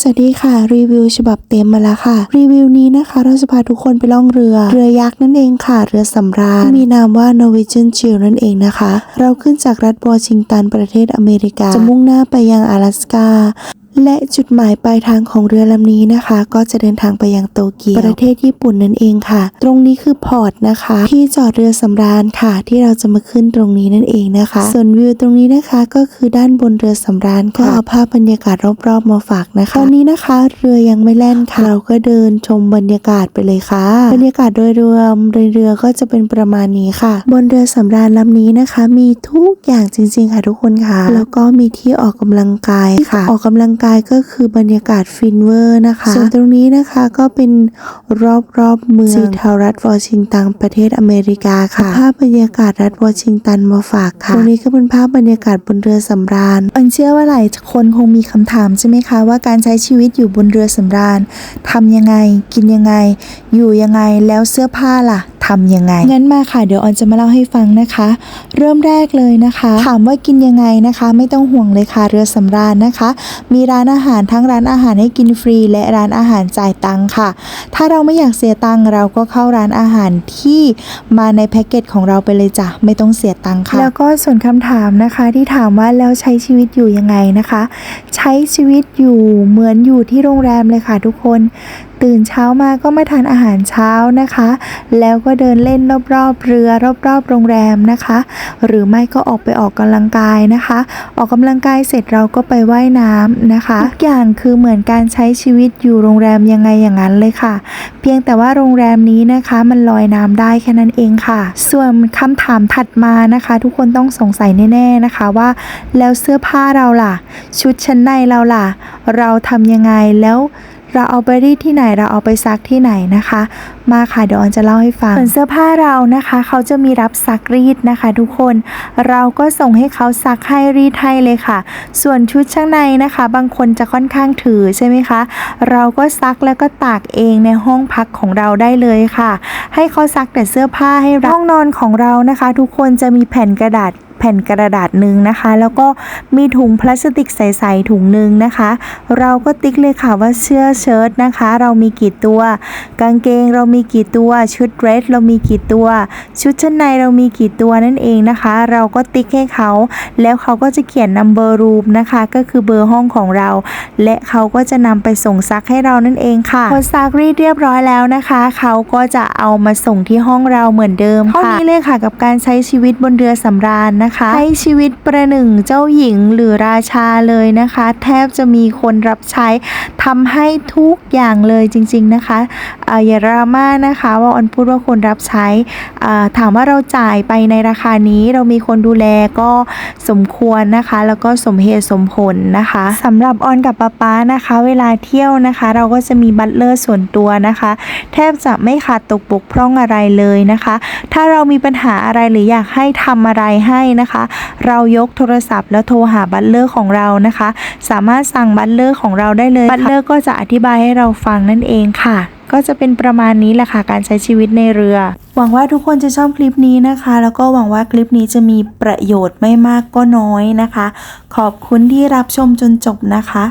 สวัสดีค่ะ รีวิวฉบับเต็มมาแล้วค่ะ รีวิวนี้นะคะ เราจะพาทุกคนไปล่องเรือ เรือยักษ์นั่นเองค่ะ เรือสำราญที่มีนามว่า Norwegian c h i l นั่นเองนะคะ เราขึ้นจากรัฐวอชิงตันประเทศอเมริกา จะมุ่งหน้าไปยัง阿拉สกา และจุดหมายปลายทางของเรือลำนี้นะคะ ก็จะเดินทางไปยังโตเกียวประเทศญี่ปุ่นนั่นเองค่ะ ตรงนี้คือพอร์ตนะคะ ที่จอดเรือสำราญค่ะ ที่เราจะมาขึ้นตรงนี้นั่นเองนะคะ ส่วนวิวตรงนี้นะคะก็คือด้านบนเรือสำราญก็เอาภาพบรรยากาศรอบๆมาฝากนะคะตอนนี้นะคะ เรือยังไม่แล่นค่ะเราก็เดินชมบรรยากาศไปเลยค่ะ บรรยากาศโดยรวมเรือก็จะเป็นประมาณนี้ค่ะ บนเรือสำราญลำนี้นะคะ มีทุกอย่างจริงๆค่ะทุกคนค่ะ แล้วก็มีที่ออกกำลังกายค่ะ ออกกำลังกายก็คือบรรยากาศฟินเวอร์นะคะ ส่วนตรงนี้นะคะก็เป็นรอบๆเมืองซีเทารัฐวอชิงตันประเทศอเมริกาค่ะ ภาพบรรยากาศรัฐวอชิงตันมาฝากค่ะ ตรงนี้ก็เป็นภาพบรรยากาศบนเรือสำราญ อันเชื่อว่าหลายคนคงมีคำถามใช่ไหมคะว่าการใช้ชีวิตอยู่บนเรือสำราญทำยังไง กินยังไง อยู่ยังไงแล้วเสื้อผ้าล่ะ ทำยังไง งั้นมาค่ะ เดี๋ยวออนจะมาเล่าให้ฟังนะคะ เริ่มแรกเลยนะคะ ถามว่ากินยังไงนะคะ ไม่ต้องห่วงเลยค่ะเรือสำราญนะคะ มีร้านอาหารทั้งร้านอาหารให้กินฟรี และร้านอาหารจ่ายตังค่ะ ถ้าเราไม่อยากเสียตังค์เราก็เข้าร้านอาหารที่มาในแพ็กเกจของเราไปเลยจ้ะไม่ต้องเสียตังค์ค่ะ แล้วก็ส่วนคำถามนะคะที่ถามว่าแล้วใช้ชีวิตอยู่ยังไงนะคะ ใช้ชีวิตอยู่เหมือนอยู่ที่โรงแรมเลยค่ะทุกคน ตื่นเช้ามาก็มาทานอาหารเช้านะคะ แล้วก็เดินเล่นรอบๆเรือรอบๆโรงแรมนะคะ หรือไม่ก็ออกไปออกกำลังกายนะคะ ออกกำลังกายเสร็จเราก็ไปว่ายน้ำนะคะทุกอย่างคือเหมือนการใช้ชีวิตอยู่โรงแรมยังไงอย่างนั้นเลยค่ะ เพียงแต่ว่าโรงแรมนี้นะคะมันลอยน้ำได้แค่นั้นเองค่ะ ส่วนคำถามถัดมานะคะ ทุกคนต้องสงสัยแน่ ๆนะคะว่า แล้วเสื้อผ้าเราล่ะ ชุดชั้นในเราล่ะ เราทำยังไงแล้ว เราเอาไปรีดที่ไหนเราเอาไปซักที่ไหนนะคะ มาค่ะเดี๋ยวออนจะเล่าให้ฟังส่วนเสื้อผ้าเรานะคะ เขาจะมีรับซักรีดนะคะ ทุกคนเราก็ส่งให้เขาซักให้รีดให้เลยค่ะ ส่วนชุดชั้นในนะคะ บางคนจะค่อนข้างถือใช่ไหมคะ เราก็ซักแล้วก็ตากเองในห้องพักของเราได้เลยค่ะ ให้เขาซักแต่เสื้อผ้าให้เราห้องนอนของเรานะคะ ทุกคนจะมีแผ่นกระดาษ แผ่นกระดาษหนึ่งนะคะ แล้วก็มีถุงพลาสติกใสๆถุงหนึ่งนะคะ เราก็ติ๊กเลยค่ะว่าเสื้อเชิ้ตนะคะ เรามีกี่ตัว กางเกงเรามีกี่ตัวชุดเดรสเรามีกี่ตัว ชุดชั้นในเรามีกี่ตัวนั่นเองนะคะ เราก็ติ๊กให้เขาแล้วเขาก็จะเขียน number room นะคะ ก็คือเบอร์ห้องของเรา และเขาก็จะนำไปส่งซักให้เรานั่นเองค่ะพอซักรีดเรียบร้อยแล้วนะคะ เขาก็จะเอามาส่งที่ห้องเราเหมือนเดิมค่ะเท่านี้เลยค่ะกับการใช้ชีวิตบนเรือสำราญนะคะใช้ชีวิตประหนึ่งเจ้าหญิงหรือราชาเลยนะคะ แทบจะมีคนรับใช้ทำให้ทุกอย่างเลยจริง ๆนะคะอ่อย่าดราม่านะคะว่าออนพูดว่าคนรับใช้ถามว่าเราจ่ายไปในราคานี้เรามีคนดูแลก็สมควรนะคะ แล้วก็สมเหตุสมผลนะคะสำหรับออนกับป๊าป๊านะคะ เวลาเที่ยวนะคะ เราก็จะมีบัตเลอร์ส่วนตัวนะคะ แทบจะไม่ขาดตกบกพร่องอะไรเลยนะคะ ถ้าเรามีปัญหาอะไรหรืออยากให้ทำอะไรให้นะคะ เรายกโทรศัพท์แล้วโทรหาบัตเลอร์ของเรานะคะ สามารถสั่งบัตเลอร์ของเราได้เลยบัตเลอร์ก็จะอธิบายให้เราฟังนั่นเองค่ะ ก็จะเป็นประมาณนี้แหละค่ะการใช้ชีวิตในเรือ หวังว่าทุกคนจะชอบคลิปนี้นะคะ แล้วก็หวังว่าคลิปนี้จะมีประโยชน์ไม่มากก็น้อยนะคะ ขอบคุณที่รับชมจนจบนะคะ